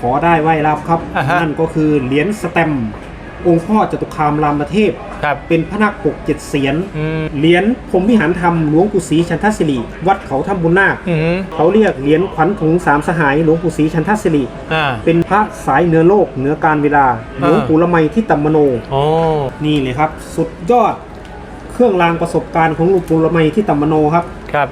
ขอได้ไหว้รับครับ อ่าฮะ นั่นก็คือเหรียญสแตมป์องค์พ่อจตุคามรามเทพ ครับเป็นพระนักปกเจ็ดเสียนอืมเหรียญพรหมวิหารธรรมหลวงปู่ศรีชันทศิริวัดเขาถ้ำบุญนาคอืมเขาเรียกเหรียญขวัญถุงสามสหายหลวงปู่ศรีชันทศิริอ่า เป็นพระสายเหนือโลกเหนือการเวลาหลวงปู่ละไมที่ตัมมโน โอ้นี่เลยครับ สุดยอดเครื่องรางประสบการณ์ของหลวงปู่ละไมที่ตัมมโนครับ ครับ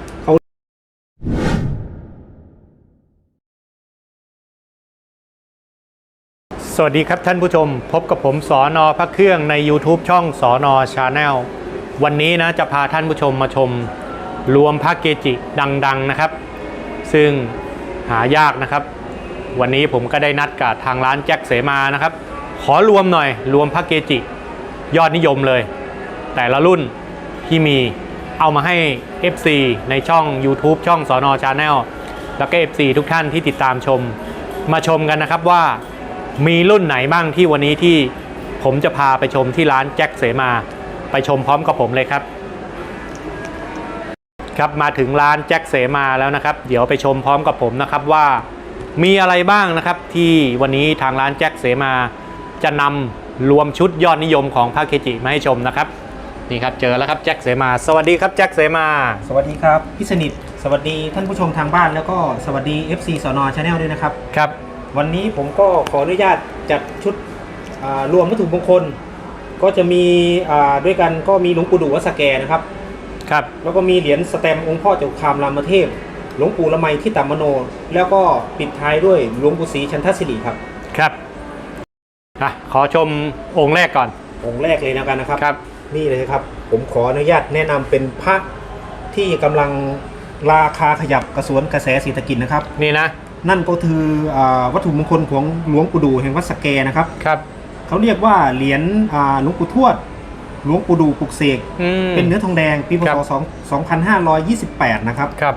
สวัสดีครับท่านผู้ชม พบกับผมสอนอพระเครื่องใน YouTube ช่องสอนอชาแนลวันนี้นะจะพาท่านผู้ชมมาชม รวมพระเกจิดังๆนะครับ ซึ่งหายากนะครับ วันนี้ผมก็ได้นัดกับทางร้านแจ็คเสมานะครับ ขอรวมหน่อย รวมพระเกจิ ยอดนิยมเลย แต่ละรุ่นที่มีเอามาให้ FC ในช่อง YouTube ช่องสอนอชาแนลแล้วก็ FC ทุกท่านที่ติดตามชม มาชมกันนะครับว่า มีรุ่นไหนบ้างที่วันนี้ที่ผมจะพาไปชมที่ร้านแจ็คเสมา ไปชมพร้อมกับผมเลยครับ ครับมาถึงร้านแจ็คเสมาแล้วนะครับ เดี๋ยวไปชมพร้อมกับผมนะครับว่ามีอะไรบ้างนะครับที่วันนี้ทางร้านแจ็คเสมา จะนำรวมชุดยอดนิยมของพระเคจิมาให้ชมนะครับนี่ครับเจอแล้วครับแจ็คเสมา สวัสดีครับแจ็คเสมา สวัสดีครับพี่สนิท สวัสดีท่านผู้ชมทางบ้านแล้วก็สวัสดี FC สนชาแนลด้วยนะครับครับ วันนี้ผมก็ขออนุญาตจัดชุดอ่ารวมวัตถุมงคล ก็จะมีอ่าด้วยกันก็มีหลวงปู่ดูวัดสแกนะครับครับ แล้วก็มีเหรียญสแตมป์องค์พ่อเจ้าคามรามเทพ หลวงปู่ละไมที่ตัมมโน แล้วก็ปิดท้ายด้วยหลวงปู่ศรีชันทศิริครับครับอะขอชมองค์แรกก่อน องค์แรกเลยนะกันนะครับครับนี่เลยครับ ผมขออนุญาตแนะนำเป็นพระที่กำลังราคาขยับกระสวนกระแสเศรษฐกิจนะครับ นี่นะ นั่นก็คืออาวัตถุมงคลของหลวงปู่ดูแห่งวัดสแกนะครับครับเขาเรียกว่าเหรียญอ่าหลวงปู่ทวดหลวงปู่ดูปลุกเสกอืมเป็นเนื้อทองแดงปีพครัศบ2 2528 นะครับครับ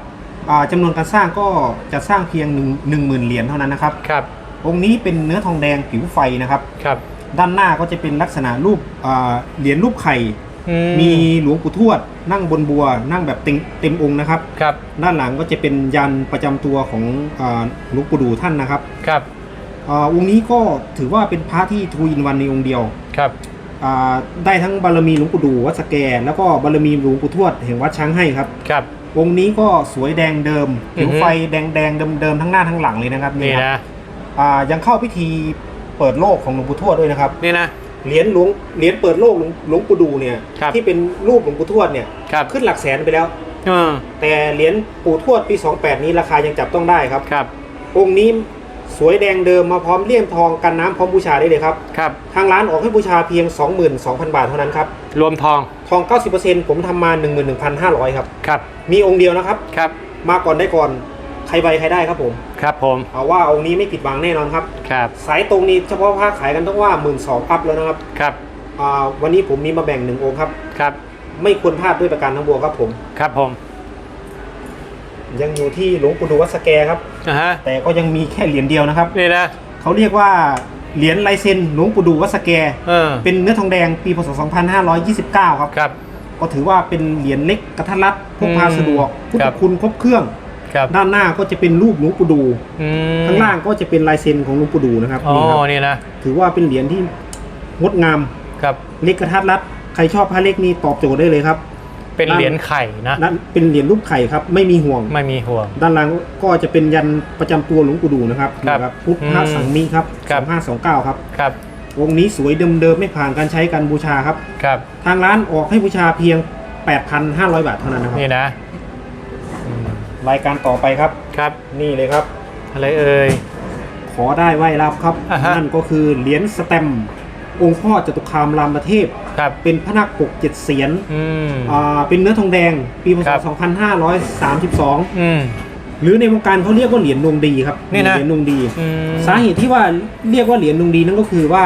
อ่าจำนวนการสร้างก็จะสร้างเพียง1 1 0,000 เหรียญเท่านั้นนะครับครับองค์นี้เป็นเนื้อทองแดงผิวไฟนะครับครับ ด้านหน้าก็จะเป็นลักษณะรูปอ่าเหรียญรูปไข่อืมีหลวงปู่ทวด นั่งบนบัว นั่งแบบเต็มเต็มองค์นะครับ ครับ ด้านหลังก็จะเป็นยันประจำตัวของอาหลวงปู่ดูท่านนะครับครับอาองค์นี้ก็ถือว่าเป็นพระที่ทูอินวันในองค์เดียวครับ อ่าได้ทั้งบารมีหลวงปู่ดูวัดสแก แล้วก็บารมีหลวงปู่ทวดแห่งวัดช้างให้ครับ ครับ องค์นี้ก็สวยแดงเดิมผิวอือฮึ ไฟแดงแดงเดิมเดิมๆทั้งหน้าทั้งหลังเลยนะครับนี่ครับนะ อ่ายังเข้าพิธีเปิดโลกของหลวงปู่ทวดด้วยนะครับ นี่นะ เหรียญหลวงเหรียญเปิดโลกหลวงหลวงปู่ดูเนี่ย ครับที่เป็นรูปหลวงปู่ทวดเนี่ยครับ ขึ้นหลักแสนไปแล้ว เออแต่เหรียญปู่ทวดปี 28 นี้ราคายังจับต้องได้ครับ ครับองค์นี้สวยแดงเดิมมาพร้อมเลี่ยมทองกันน้ำพร้อมบูชาได้เลยครับ ครับทางร้านออกให้บูชาเพียง 22,000 บาทเท่านั้นครับ รวมทองทอง 90%ผมทำมา 11,500 ครับ ครับมีองค์เดียวนะครับ ครับมาก่อนได้ก่อน ใครไวใครได้ครับผม ครับผม เอาว่าองค์นี้ไม่ผิดหวังแน่นอนครับ ครับ สายตรงนี้เฉพาะผ้าขายกันต้องว่า1 2ื่นอัพแล้วนะครับ ครับ อ่า วันนี้ผมมีมาแบ่งหนึ่งองค์ครับ ครับ ไม่ควรพลาดด้วยประการทั้งปวงครับผม ครับผม ยังอยู่ที่หลวงปู่ดูวัดสแกครับ อ่าฮะ แต่ก็ยังมีแค่เหรียญเดียวนะครับ นี่นะ เขาเรียกว่าเหรียญลายเซ็นหลวงปู่ดูวัดสแก เออ เป็นเนื้อทองแดงปีพศ 2529 ครับ ครับ ก็ถือว่าเป็นเหรียญเล็กกระทัดรัดพกพาอืมสะดวกพุทคธรับ คุณครบเครื่อง ครับด้านหน้าก็จะเป็นรูปหลวงปู่ดูอืมข้างล่างก็จะเป็นลายเซ็นของหลวงปู่ดูนะครับอ๋อนี่ครับนี่นะถือว่าเป็นเหรียญที่งดงามครับ เล็กกระทัดรัดใครชอบพระเล็กนี่ตอบโจทย์ได้เลยครับ เป็นเหรียญไข่นะนั่นเป็นเหรียญรูปไข่ครับ ไม่มีห่วง ไม่มีห่วง ด้านหลังก็จะเป็นยันประจำตัวหลวงปู่ดูนะครับครับนะครับพุทธอืมสังมิครับครับ2529ครับครับองค์นี้สวยเดิมๆไม่ผ่านการใช้การบูชาครับ ครับทางร้านออกให้บูชาเพียง 8,500 บาทเท่านั้นนะครับ นี่นะอืม รายการต่อไปครับ ครับนี่เลยครับ อะไรเอ่ย ขอได้ไหว้รับครับ อ่าฮะ นั่นก็คือเหรียญสแตมป์องค์พ่อจตุคามรามเทพ ครับเป็นพระนักปกเจ็ดเสียนอืม อ่าเป็นเนื้อทองแดง ปีพศ ครับ 2532 อืม หรือในวงการเขาเรียกว่าเหรียญดวงดีครับนี่นะ เหรียญดวงดี อืม สาเหตุที่ว่าเรียกว่าเหรียญดวงดีนั่นก็คือว่า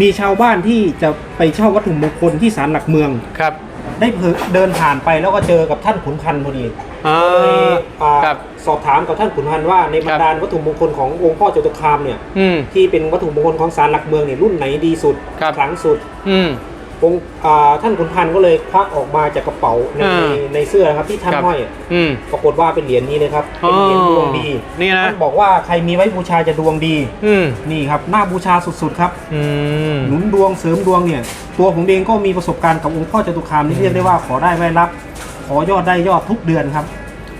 มีชาวบ้านที่จะไปเช่าวัตถุมงคลที่ศาลหลักเมือง ครับ ได้เผลอเดินผ่านไปแล้วก็เจอกับท่านขุนพันธ์พอดี อ่าเลยอ่าครับสอบถามกับท่านขุนพันธ์ว่าในบรรดาวัตถุมงคลขององค์พ่อจตุคามเนี่ยอืม ที่เป็นวัตถุมงคลของศาลหลักเมืองเนี่ยรุ่นไหนดีสุดครับ ขลังสุดอืม องค์อ่าท่านขุนพันธ์ก็เลยควักออกมาจากกระเป๋าในอ่า ในในเสื้อนะครับที่ท่านครับห้อยอืมปรากฏว่าเป็นเหรียญนี้เลยครับเป็นเหรียญดวงดีนี่นะ ท่านบอกว่าใครมีไว้บูชาจะดวงดีอืม นี่ครับหน้าบูชาสุดๆครับ อืม หนุนดวงเสริมดวงเนี่ย ตัวผมเองก็มีประสบการณ์กับองค์พ่อจตุคามนี่เรียกได้ว่าขอได้ไว้รับข อยอดได้ยอดทุกเดือนครับ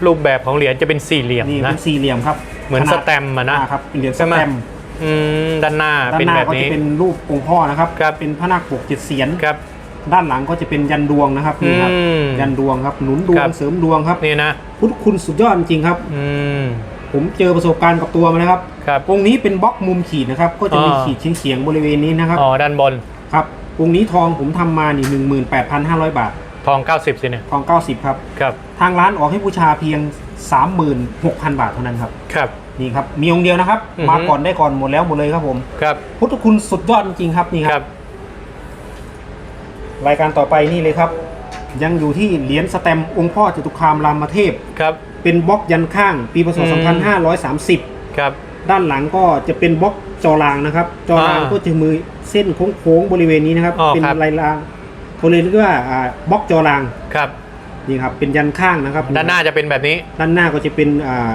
รูปแบบของเหรียญจะเป็นสี่เหลี่ยมนี่นะ เป็นสี่เหลี่ยมครับเหมือนขสนาดแตมป์อะนะ อ่าครับเป็นเหรียญสใช่ไหมแตมป์อืมด้านหน้าด้านเป็นหน้าแบบก็นี้จะเป็นรูปองค์พ่อนะครับ ครับ เป็นพระนาคปกเจ็ดเสียนครับ ด้านหลังก็จะเป็นยันดวงนะครับนี่ครับอืมยันดวงครับหนุนดวครังบ เสริมดวงครับนี่นะ พุทธคุณสุดยอดจริงๆครับ อืม ผมเจอประสบการณ์กับตัวมาแล้วครับครับ องค์นี้เป็นบล็อกมุมขีดนะครับ ก็จะมีอ่า ขีดเฉียงๆบริเวณนี้นะครับอ๋อ ด้านบน ครับองค์นี้ทองผมทำมานี่หนึ่งหมื่นแปดพันห้าร้อยบาท ทอง 90สิเนี่ยทองเก้าสิบครับ ครับ ทางร้านออกให้บูชาเพียงสามหมื่นหกพันบาทเท่านั้นครับ ครับ นี่ครับ มีองค์เดียวนะครับ อือฮึ มาก่อนได้ก่อนหมดแล้วหมดเลยครับผม ครับ พุทธคุณสุดยอดจริงๆครับนี่คครัรับบรายการต่อไปนี่เลยครับ ยังอยู่ที่เหรียญสแตมป์องค์พ่อจตุคามรามเทพ ครับ เป็นบล็อกยันข้าง ปีพศ อืม2530 ครับ ด้านหลังก็จะเป็นบล็อกจอรางนะครับ จอรางอ่าก็จะมือเส้นโค้งๆบริเวณนี้นะครับ อ๋อเป็นครับ ลายราง เขาเลยเรียกว่าอ่าบล็อกจอรางครับ นี่ครับเป็นยันข้างนะครับด้านหน้าจะเป็นแบบนี้ ด้านหน้าก็จะเป็นอ่า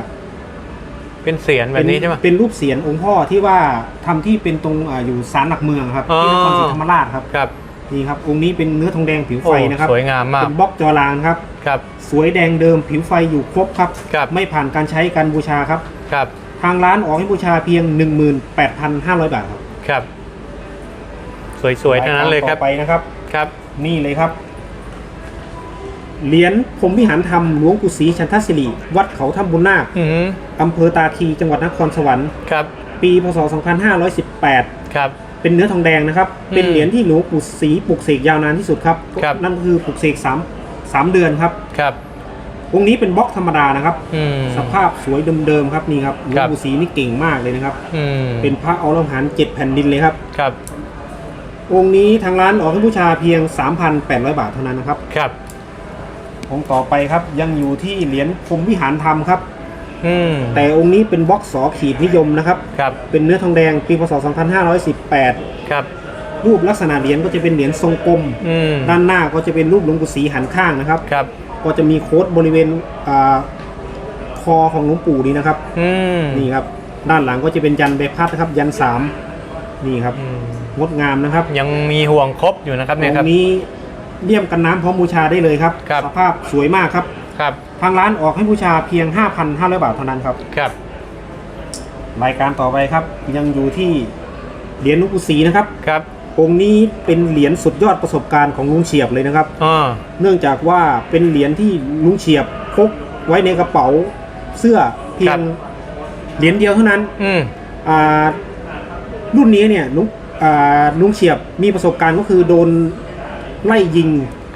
เป็นเสียนแบบนี้เป็ใช่ไหม เป็นรูปเสียนองค์พ่อที่ว่าทำที่เป็นตรงอาอยู่ศาลหลักเมืองครับอ๋อ ที่นครศรีธรรมราชครับครับนี่ครับองค์นี้เป็นเนื้อทองแดงผิวโอ้ไฟนะครับสวยงามมากเป็นบล็อกจอรางครับ ครับ สวยแดงเดิมผิวไฟอยู่ครบครับ ครับ ไม่ผ่านการใช้การบูชาครับ ครับ ทางร้านออกให้บูชาเพียง 18,500 บาทครับครับ สวยๆทั้งนั้นเลยครับ ต่อไปนะครับ ครับ นี่เลยครับ เหรียญพรหมวิหารธรรมหลวงปู่ศรีชันทศิริวัดเขาถ้ำบุญนาคอือหืออำเภอตาคีจังหวัดนครสวรรค์ ครับปีพศ 2518 ครับ เป็นเนื้อทองแดงนะครับ อืมเป็นเหรียญที่หลวงปู่ศรีปลุกเสกยาวนานที่สุดครับ ครับ นั่นก็คือปลุกเสกสามสามเดือนครับครับองค์นี้เป็นบล็อกธรรมดานะครับ อืม สภาพสวยเดิมๆครับนี่ครับหลวงครับ ปู่ศรีนี่เก่งมากเลยนะครับ อืมเป็นพระอรหันต์เจ็ดแผ่นดินเลยครับ ครับ องค์นี้ทางร้านออกให้บูชาเพียง 3,800 บาทเท่านั้นนะครับ ครับ องค์ต่อไปครับยังอยู่ที่เหรียญพรหมวิหารธรรมครับ อืมแต่องค์นี้เป็นบล็อกสอขีดนิยมนะครับ ครับ เป็นเนื้อทองแดงปีพศ 2518 ครับ รูปลักษณะเหรียญก็จะเป็นเหรียญทรงกลม อืมด้านหน้าก็จะเป็นรูปหลวงปู่ศรีหันข้างนะครับ ครับ ก็จะมีโค้ดบริเวณอ่าคอของหลวงปู่นี้นะครับ อืมนี่ครับ ด้านหลังก็จะเป็นยันใบพัดนะครับ ยันสามนี่ครับ อืม งดงามนะครับยังมีห่วงครบอยู่นะครับเนี่ยองครับค์นี้เลี่ยมกันน้ำพร้อมบูชาได้เลยครับ ครับ สภาพสวยมากครับ ครับทางร้านออกให้บูชาเพียง 5,500 บาทเท่านั้นครับ ครับรายการต่อไปครับ ยังอยู่ที่เหรียญหลุงปู่ศรีนะครับ ครับองค์นี้เป็นเหรียญสุดยอดประสบการณ์ของลุงเฉียบเลยนะครับ อ๋อเนื่องจากว่าเป็นเหรียญที่ลุงเฉียบพกไว้ในกระเป๋าเสื้อเพียงเหรียญเดียวเท่านั้น อืม อ่ารุ่นนี้เนี่ยลุงอ่า ลุงเฉียบมีประสบการณ์ก็คือโดนไล่ยิง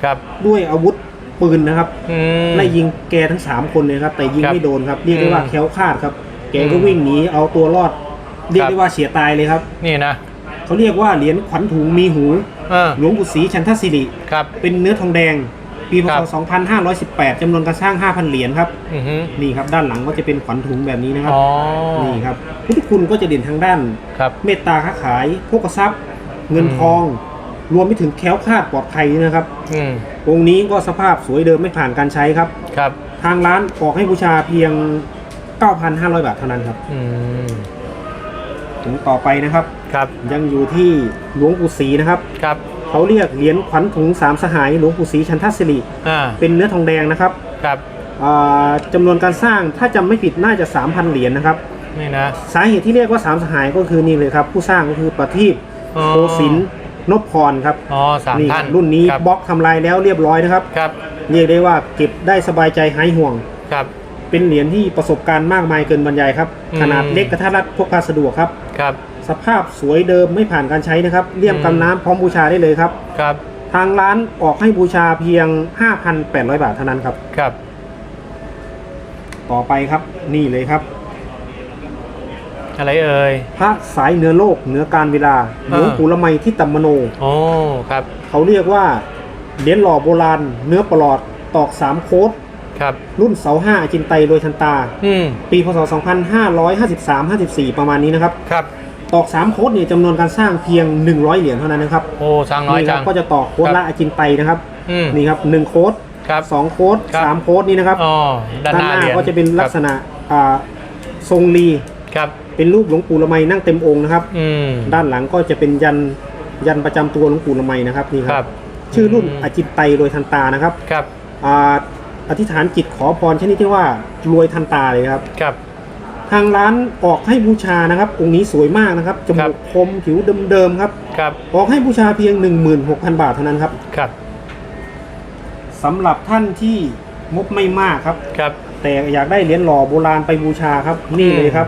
ครับด้วยอาวุธปืนนะครับอืมไล่ยิงแกทั้ง 3 คนเลยครับ แต่ยิงครับไม่โดนครับเรียกได้ว่าอืมแคล้วคลาดครับ แกก็อืมวิ่งหนีเอาตัวรอด เรียกครับได้ว่าเฉียดตายเลยครับ นี่นะเขาเรียกว่าเหรียญขวัญถุงมีหูเออหลวงปู่ศรีชันทศิริครับเป็นเนื้อทองแดง ปีพครัศบ 2518จำนวนการสร้าง 5,000 เหรียญครับ อือหือนี่ครับด้านหลังก็จะเป็นขวัญถุงแบบนี้นะครับ อ๋อนี่ครับพุทธคุณก็จะเด่นทางด้าน ครับ เมตตาค้าขายโภคทรัพย์ เงินทอง รวมไปถึงแคล้วคลาดปลอดภัยนะครับ อืมองค์นี้ก็สภาพสวยเดิมไม่ผ่านการใช้ครับ ครับ ทางร้านออกให้บูชาเพียง 9,500 บาทเท่านั้นครับอืมถึงต่อไปนะครับ ครับ ยังอยู่ที่หลวงปู่ศรีนะครับ ครับ เขาเรียกเหรียญขวัญถุงสามสหายหลวงปู่ศรีชันทศิริอ่าเป็นเนื้อทองแดงนะครับครับอ่าจำนวนการสร้างถ้าจำไม่ผิดน่าจะ 3,000 เหรียญนะครับ นี่นะ สาเหตุที่เรียกว่าสามสหายก็คือนี่เลยครับ ผู้สร้างก็คือประทีปอ๋อ โกสินทร์นพพรครับอ๋อสามนี่คท่ารันบรุ่นนี้ครับบล็อกทำลายแล้วเรียบร้อยนะครับ ครับเรียกได้ว่าเก็บได้สบายใจหายห่วง ครับ เป็นเหรียญที่ประสบการณ์มากมายเกินบรรยายครับ อืม ขนาดเล็กกระทัดรัดพกพาสะดวกครับ ครับ สภาพสวยเดิมไม่ผ่านการใช้นะครับเลี่ยมอืมกำน้ำพร้อมบูชาได้เลยครับ ครับ ทางร้านออกให้บูชาเพียง 5,800 บาทเท่านั้นครับ ครับ ต่อไปครับนี่เลยครับ อะไรเอ่ย พระสายเหนือโลกเหนือการเวลาหลวงปู่ละไมที่ตัมมโน โอ้ ครับ เขาเรียกว่าเหรียญหล่อโบราณ เนื้อประหลอดตอกสามโค้ดครับรุ่นเสาห้าอจินไตยโดยทันตา อืม ปีพศ 2553-54 ประมาณนี้นะครับ ครับ ตอกสามโค้ดเนี่ยจำนวนการสร้างเพียง 100 เหรียญเท่านั้นนะครับโอ้สร้างน้อยนี่คจัรับงก็จะตอกโค้ดครับละอาจินไตนะครับอืม นี่ครับหนึ่งโค้ดครับสองโค้ดครับ สามโค้ดนี่นะครับอ๋อด้านหน้าเหรียญก็จะเป็นลักษณะอ่าทรงรีครับ เป็นรูปหลวงปู่ละไมนั่งเต็มองค์นะครับ อืม ด้านหลังก็จะเป็นยันยันประจำตัวหลวงปู่ละไมนะครับนี่คครัรับ บ ชื่อรุ่นอืม อาจินไตโดยทันตานะครับครับ อ่าอธิษฐานจิตขอพรชนิดที่ว่ารวยทันตาเลยครับ ครับ ทางร้านออกให้บูชานะครับ องค์นี้สวยมากนะครับจครัมูบ กคมผิวเดิมๆครับ ครับออกให้บูชาเพียง 16,000 บาทเท่านั้นครับครับสำหรับท่านที่งบไม่มากครับ ครับ แต่อยากได้เหรียญหล่อโบราณไปบูชาครับ นี่เลยครับ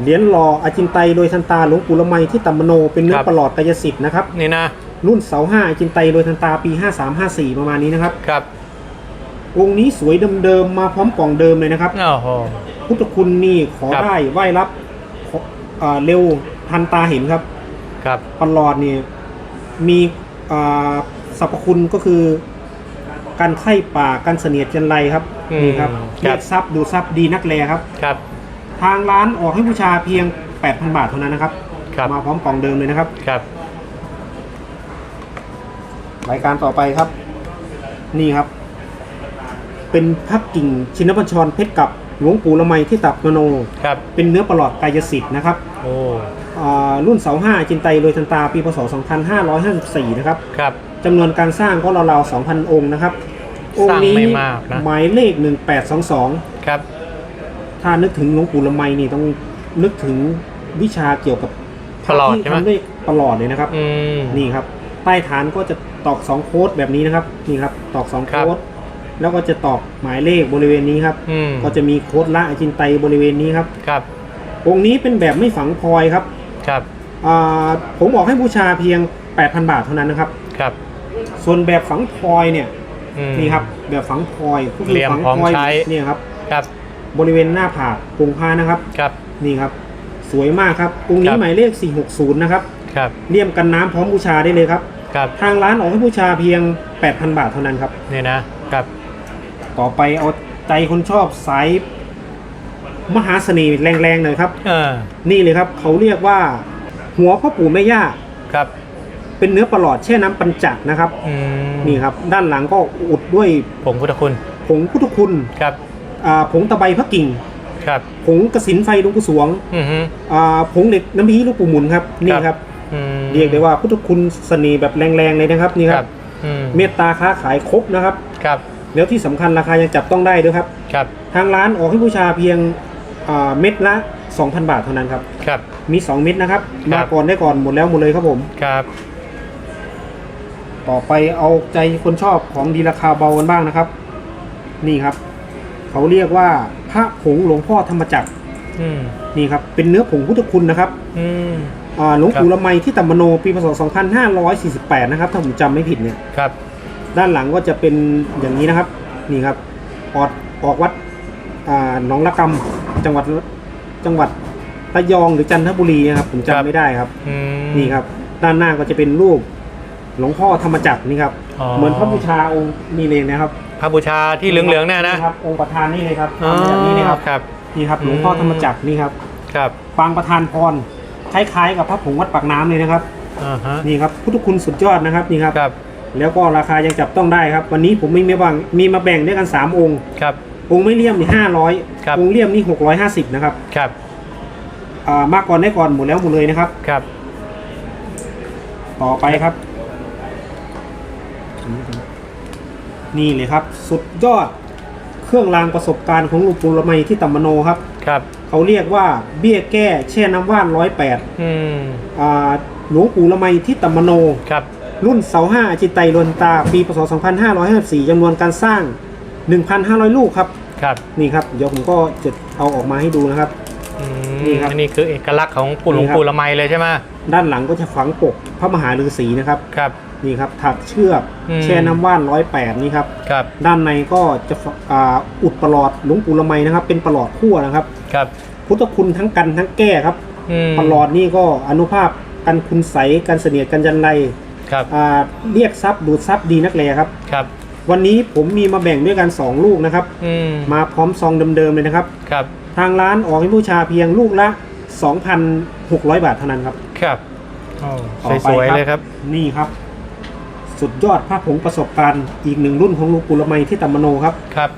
เหรียญหล่ออาจินไตโดยทันตาหลวงปู่ละไมที่ตัมมโนเป็นเนื้อประหลอดกายสิทธิ์นะครับ นี่นะรุ่นเสาห้าอาจินไตโดยทันตาปี 5354 ประมาณนี้นะครับ ครับ องค์นี้สวยเดิมๆมาพร้อมกล่องเดิมเลยนะครับโอ้โหพุทธคุณนี่ขอครับได้ไหว้รับขออ่าเร็วทันตาเห็นครับ ครับประหลอดนี่มีอ่าสรรพคุณก็คือการไข้ป่าการเสนียดจันไรครับอืมนี่ครับครับเรียกทรัพย์ดูทรัพย์ดีนักแลครับครับ ทางร้านออกให้บูชาเพียง 8,000 บาทเท่านั้นนะครับครับมาพร้อมกล่องเดิมเลยนะครับครับ รายการต่อไปครับ นี่ครับ เป็นพักกิ่งชินบัญชรเพชรกับหลวงปู่ละไมที่ตับมโน ครับ เป็นเนื้อประหลอดกายสิทธิ์นะครับโอ้อ่ารุ่นเสาห้าจินไตโดยทันตาปีพศ 2554 นะครับครับ จำนวนการสร้างก็ราวๆ 2,000 องค์นะครับองสร้างค์นี้ไม่มากนะ หมายเลข 1822 ครับ ถ้านึกถึงหลวงปู่ละไมนี่ต้องนึกถึงวิชาเกี่ยวกับประหลอดที่ใช่ไหม ทำด้วยประหลอดเลยนะครับ อืม นี่ครับ ใต้ฐานก็จะตอก2โค้ดแบบนี้นะครับ นี่ครับ ตอก2ครับ โค้ด แล้วก็จะตอกหมายเลขบริเวณนี้ครับ อืมก็จะมีโค้ดละอาจินไตบริเวณนี้ครับครับ องค์นี้เป็นแบบไม่ฝังพลอยครับครับ อ่าผมบอกให้บูชาเพียง 8,000 บาทเท่านั้นนะครับ ครับ ส่วนแบบฝังพลอยเนี่ยอืม นี่ครับแบบฝังพลอยก็คืเหลี่ยมฝัพร้อมพลอยใช้ เนี่ยครับครับ บริเวณหน้าผากโปรงผ้านะครับ ครับ นี่ครับ สวยมากครับองค์คนี้รับ หมายเลข 460 นะครับครับ เลี่ยมกันน้ำพร้อมบูชาได้เลยครับ ครับ ทางร้านออกให้บูชาเพียง 8,000 บาทเท่านั้นครับนี่นะครับ ต่อไปเอาใจคนชอบสายมหาเสน่ห์แรงๆหน่อยครับ เออนี่เลยครับ เขาเรียกว่า หัวพ่อปู่แม่ย่าครับเป็นเนื้อประหลอดแช่น้ำปัญจักนะครับ อืมนี่ครับ ด้านหลังก็อุดด้วยผงพุทธคุณผงพุทธคุณครับอ่าผงตะไบพระกิ่ง ครับ ผงกระสินไฟหลุงปู่สวงอือฮึอ่าผงเหล็กน้ำพีลูกปู่หมุนครับนี่ครับ อืมเรียกได้ว่าพุทธคุณเสน่ห์แบบแรงๆเลยนะครับนี่คครัรับบอืมเมตตาค้าขายครบนะครับ ครับ แล้วที่สำคัญราคายังจับต้องได้ด้วยครับ ครับ ทางร้านออกให้บูชาเพียงอ่าเม็ดละ 2,000 บาทเท่านั้นครับ ครับ มี 2 เม็ดนะครับครัมาบก่อนได้ก่อนหมดแล้วหมดเลยครับผม ครับ ต่อไปเอาใจคนชอบของดีราคาเบากันบ้างนะครับ นี่ครับ เขาเรียกว่าพระผงหลวงพ่อธรรมจักรอืม นี่ครับ เป็นเนื้อผงพุทธคุณนะครับอืม อ่าหลวงปู่ละไมที่ตัมมโนปีพศ 2548 นะครับ ถ้าผมจำไม่ผิดเนี่ย ครับ ด้านหลังก็จะเป็นอย่างนี้นะครับนี่ครับออกออกวัดอ่าหนองละกำจังหวัดจังหวัดระยองหรือจันทบุรีนะครับผมครับจำไม่ได้ครับอืมนี่ครับ ด้านหน้าก็จะเป็นรูปหลวงพ่อธรรมจักรนี่ครับอ๋อเหมือนพระบูชาองค์นี่เลยนะครับพระบูชาที่เหลืองๆเนี่ยนะครับองค์ประธานนี่เลยครับอ๋อทำมาจากนี่เลยครับครับนี่ครับหลวงพ่อธรรมจักรนี่ครับครับปางประธานพรคล้ายๆ กับพระผงวัดปากน้ำเลยนะครับอ่าฮะนี่ครับพุทธคุณสุดยอดนะครับนี่ครับครับ แล้วก็ราคายังจับต้องได้ครับ วันนี้ผมมีมาบังมีมาแบ่งด้วยกัน 3 องค์ ครับ องค์ไม่เลี่ยมนี่ห้าร้อยครับ องค์เลี่ยมนี่หกร้อยห้าสิบนะครับครับอ่ามาก่อนได้ก่อนหมดแล้วหมดเลยนะครับ ครับ ต่อไปครับ นี่เลยครับ สุดยอดเครื่องรางประสบการณ์ของหลวงปู่ละไมที่ตัมมโนครับ ครับ เขาเรียกว่าเบี้ยแก้แช่น้ำว่านร้อยแปดอืม หลวงปู่ละไมที่ตัมมโน ครับ รุ่นเสาห้าจิตไตรวนตาปีพศ 2554จำนวนการสร้าง 1,500 ลูกครับ ครับนี่ครับเดี๋ยวผมก็จะเอาออกมาให้ดูนะครับ อืมนี่ครับ อันนี้คือเอกลักษณ์ของปู่หลวงนี่ครับปู่ละไมเลยใช่ไหมด้านหลังก็จะฝังปกพระมหาฤาษีนะครับ ครับ นี่ครับถักเชือกอืม แช่น้ำว่านร้อยแปดนี่ครับ ครับ ด้านในก็จะฝอ่าอุดประหลอดหลวงปู่ละไมนะครับ เป็นประหลอดขั้วนะครับ ครับพุทธคุณทั้งกันทั้งแก้ครับ อืมประหลอดนี่ก็อนุภาพกันคุณใสกันเสนียดกันยันไร ครับอ่าเรียกทรัพย์ดูดทรัพย์ดีนักแลครับ ครับวันนี้ผมมีมาแบ่งด้วยกัน 2 ลูกนะครับ อืมมาพร้อมซองเดิมๆเลยนะครับ ครับทางร้านออกให้บูชาเพียงลูกละ 2,600 บาทเท่านั้นครับ ครับต่อสไปวยๆเลยครับ นี่ครับ สุดยอดพระผงประสบการณ์อีกหนึ่งรุ่นของหลวงปู่ละไมที่ตามโนครับ ครับ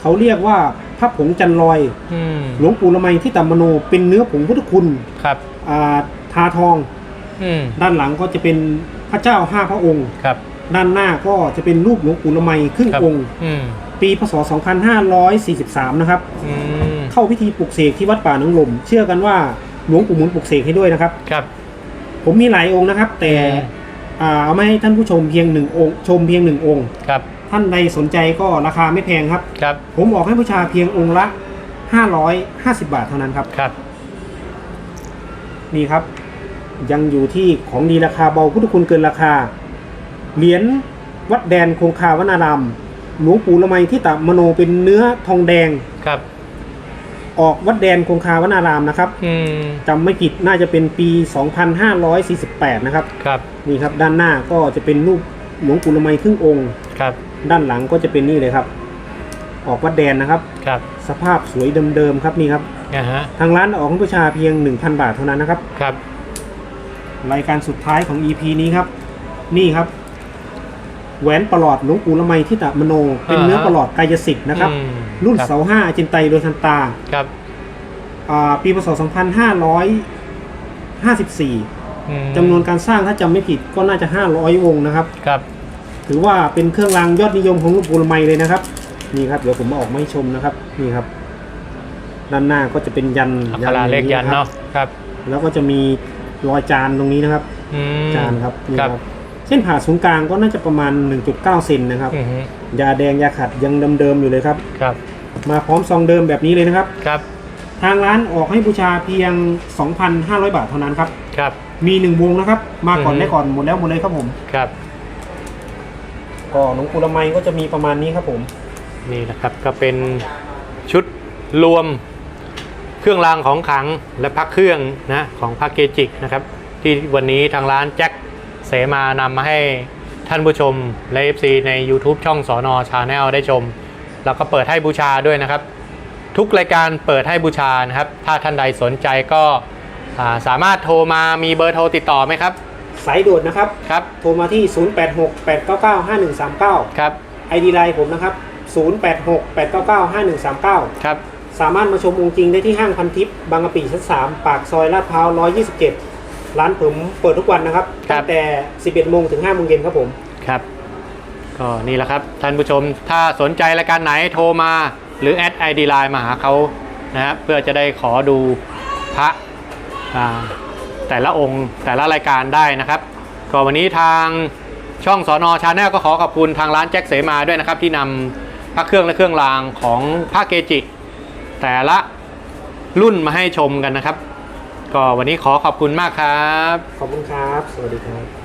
เขาเรียกว่าพระผงจันลอย อืมหลวงปู่ละไมที่ตามโน เป็นเนื้อผงพุทธคุณครับอ่าทาทอง อืมด้านหลังก็จะเป็น พระเจ้าห้าพระองค์ ครับด้านหน้าก็จะเป็นรูปหลวงปู่ละไมครึ่งครับองค์ อืมปีพศ 2543 นะครับ อืมเข้าพิธีปลุกเสกที่วัดป่าหนองลม เชื่อกันว่าหลวงปู่หมุนปลุกเสกให้ด้วยนะครับ ครับ ผมมีหลายองค์นะครับ แต่อืม อ่าเอามาให้ท่านผู้ชมเพียงหนึ่งองค์ ชมเพียงหนึ่งองค์ ครับท่านใดสนใจก็ราคาไม่แพงครับ ครับผมออกให้บูชาเพียงองค์ละ 550 บาทเท่านั้นครับ ครับ นี่ครับ ยังอยู่ที่ของดีราคาเบาพุทธคุณเกินราคา เหรียญวัดแดนคงคาวนารามหลวงปู่ละไมที่ตะมโนเป็นเนื้อทองแดงครับ ออกวัดแดนคงคาวนารามนะครับอืมจำไม่ผิดน่าจะเป็นปี 2548 นะครับครับนี่ครับด้านหน้าก็จะเป็นรูปหลวงปู่ละไมครึ่งองค์ครับ ด้านหลังก็จะเป็นนี่เลยครับ ออกวัดแดนนะครับครับ สภาพสวยเดิมๆครับนี่ครับนะฮะทางร้านออกให้บูชาเพียง 1,000 บาทเท่านั้นนะครับครับ รายการสุดท้ายของ EP นี้ครับ นี่ครับ แหวนประหลอดหลวงปู่ละไมที่ตะมโน เป็นเนื้อประหลอดกายสิทธิ์นะครับ อืมรุ่นคบเสาห้าอาจินไตโดยทันตาครับอ่าปีพศ 2554อืมจำนวนการสร้างถ้าจำไม่ผิดก็น่าจะ 500วงนะครับ ครับถือว่าเป็นเครื่องรางยอดนิยมของหลวงปู่ละไมเลยนะครับ นี่ครับ เดี๋ยวผมมาออกมาให้ชมนะครับ นี่ครับ ด้านหน้าก็จะเป็นยันอัคราเลขยันเนาะครับ แล้วก็จะมี รอยจานตรงนี้นะครับ อืม จานครับนี่ครับครับ เส้นผ่าศูนย์กลางก็น่าจะประมาณ 1.9เซนนะครับ อือฮึยาแดงยาขัดยังเดิมๆอยู่เลยครับ ครับมาพร้อมซองเดิมแบบนี้เลยนะครับ ครับทางร้านออกให้บูชาเพียง 2,500 บาทเท่านั้นครับ ครับ มีหนึ่งวงนะครับ มาก่อนอือฮึ ได้ก่อนหมดแล้วหมดเลยครับผม ครับ ก็หลวงปู่ละไมก็จะมีประมาณนี้ครับผม นี่นะครับก็เป็นชุดรวม เครื่องรางของขลังและพักเครื่องนะของพระเกจินะครับ ที่วันนี้ทางร้านแจ็คเสมานำมาให้ท่านผู้ชมและ FC ใน YouTube ช่องสอนอชาแนลได้ชม แล้วก็เปิดให้บูชาด้วยนะครับ ทุกรายการเปิดให้บูชานะครับ ถ้าท่านใดสนใจก็อ่าสามารถโทรมามีเบอร์โทรติดต่อไหมครับ สายด่วนนะครับครับ โทรมาที่ 0868995139 ครับ ID ไลน์ผมนะครับ 0868995139 ครับ สามารถมาชมองค์จริงได้ที่ห้างพันทิพย์บางกะปิชั้น3 ปากซอยลาดพร้าว 127 ร้านผมเปิดทุกวันนะครับครับ ตั้งแต่ 11โมงถึง5โมงเย็นครับผม ครับก็นี่แหละครับ ท่านผู้ชมถ้าสนใจรายการไหนโทรมาหรือแอดไอดีไลน์มาหาเขานะครับเพื่อจะได้ขอดูพระอ่าแต่ละองค์แต่ละรายการได้นะครับ ก็วันนี้ทางช่องสอนอชาแนลก็ขอขอบคุณทางร้านแจ็คเสมาด้วยนะครับ ที่นำพระเครื่องและเครื่องรางของพระเกจิ แต่ละรุ่นมาให้ชมกันนะครับ ก็วันนี้ขอขอบคุณมากครับ ขอบคุณครับ สวัสดีครับ